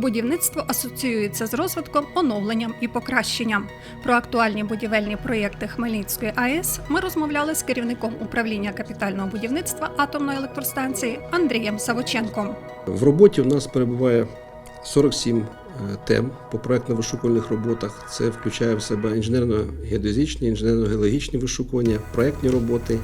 Будівництво асоціюється з розвитком, оновленням і покращенням. Про актуальні будівельні проєкти Хмельницької АЕС ми розмовляли з керівником управління капітального будівництва атомної електростанції Андрієм Савоченком. В роботі у нас перебуває 47 е, тем по проектно-вишукувальних роботах. Це включає в себе інженерно-геодезичні, інженерно-геологічні вишукування, проектні роботи,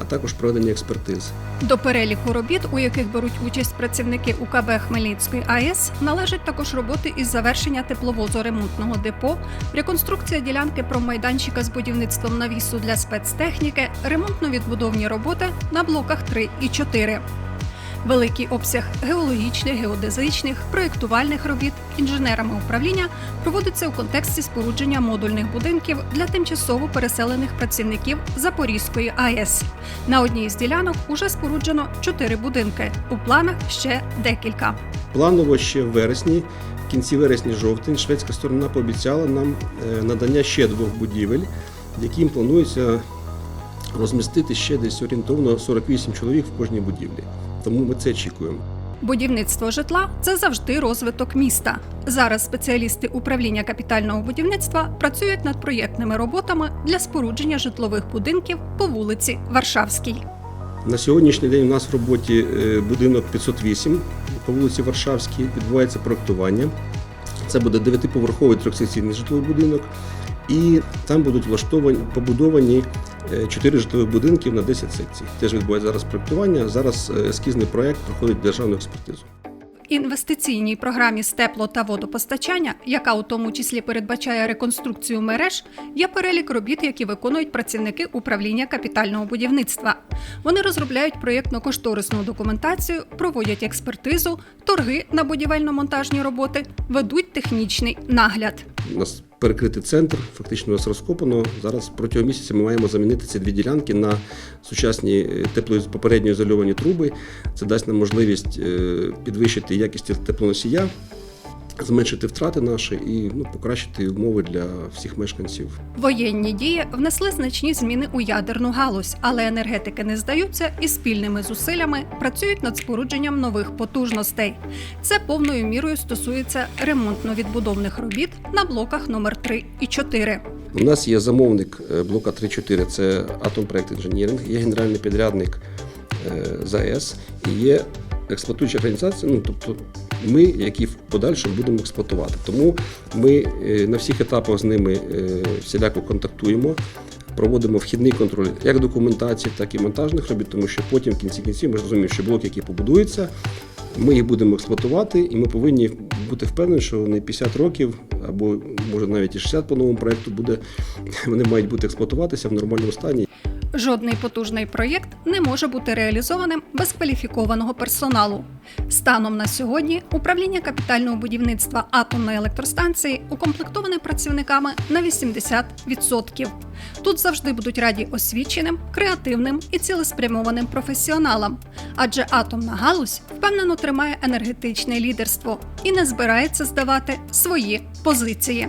а також проведення експертиз. До переліку робіт, у яких беруть участь працівники УКБ Хмельницької АЕС, належать також роботи із завершення тепловозу ремонтного депо, реконструкція ділянки промайданчика з будівництвом навісу для спецтехніки, ремонтно-відбудовні роботи на блоках 3 і 4. Великий обсяг геологічних, геодезичних, проєктувальних робіт інженерами управління проводиться у контексті спорудження модульних будинків для тимчасово переселених працівників Запорізької АЕС. На одній з ділянок уже споруджено чотири будинки. У планах ще декілька. Планово ще в вересні, в кінці вересня-жовтень, шведська сторона пообіцяла нам е, надання ще двох будівель, яким планується розмістити ще десь орієнтовно 48 чоловік в кожній будівлі. Тому ми це очікуємо. Будівництво житла це завжди розвиток міста. Зараз спеціалісти управління капітального будівництва працюють над проєктними роботами для спорудження житлових будинків по вулиці Варшавській. На сьогоднішній день у нас в роботі е, будинок 508 по вулиці Варшавській. Відбувається проектування. Це буде дев'ятиповерховий трьохсекційний житловий будинок, і там будуть влаштовані побудовані е, чотири житлових будинків на 10 секцій. Теж відбувається зараз проектування. Зараз е, ескізний проект проходить державну експертизу. Інвестиційній програмі з тепло та водопостачання, яка у тому числі передбачає реконструкцію мереж, є перелік робіт, які виконують працівники управління капітального будівництва. Вони розробляють проєктно-кошторисну документацію, проводять експертизу, торги на будівельно-монтажні роботи, ведуть технічний нагляд. У нас перекритий центр, фактично у нас розкопано. Зараз протягом місяця ми маємо замінити ці дві ділянки на сучасні е, тепло попередньо ізольовані труби. Це дасть нам можливість е, підвищити якість теплоносія, зменшити втрати наші і ну, покращити умови для всіх мешканців. Воєнні дії внесли значні зміни у ядерну галузь, але енергетики не здаються і спільними зусиллями працюють над спорудженням нових потужностей. Це повною мірою стосується ремонтно-відбудовних робіт на блоках номер 3 і 4. У нас є замовник е, блока 3-4, це Атомпроект інженіринг, є генеральний підрядник е, ЗАЕС і є експлуатуюча організація, ну тобто ми, які в подальшому будемо експлуатувати. Тому ми е, на всіх етапах з ними е, всіляко контактуємо. Проводимо вхідний контроль як документації, так і монтажних робіт, тому що потім в кінці кінців ми розуміємо, що блоки, які побудуються, ми їх будемо експлуатувати, і ми повинні бути впевнені, що не 50 років або може навіть і 60 по новому проекту буде, вони мають бути експлуатуватися в нормальному стані. Жодний потужний проєкт не може бути реалізованим без кваліфікованого персоналу. Станом на сьогодні управління капітального будівництва атомної електростанції укомплектоване працівниками на 80%. Тут завжди будуть раді освіченим, креативним і цілеспрямованим професіоналам, адже атомна галузь впевнено тримає енергетичне лідерство і не збирається здавати свої позиції.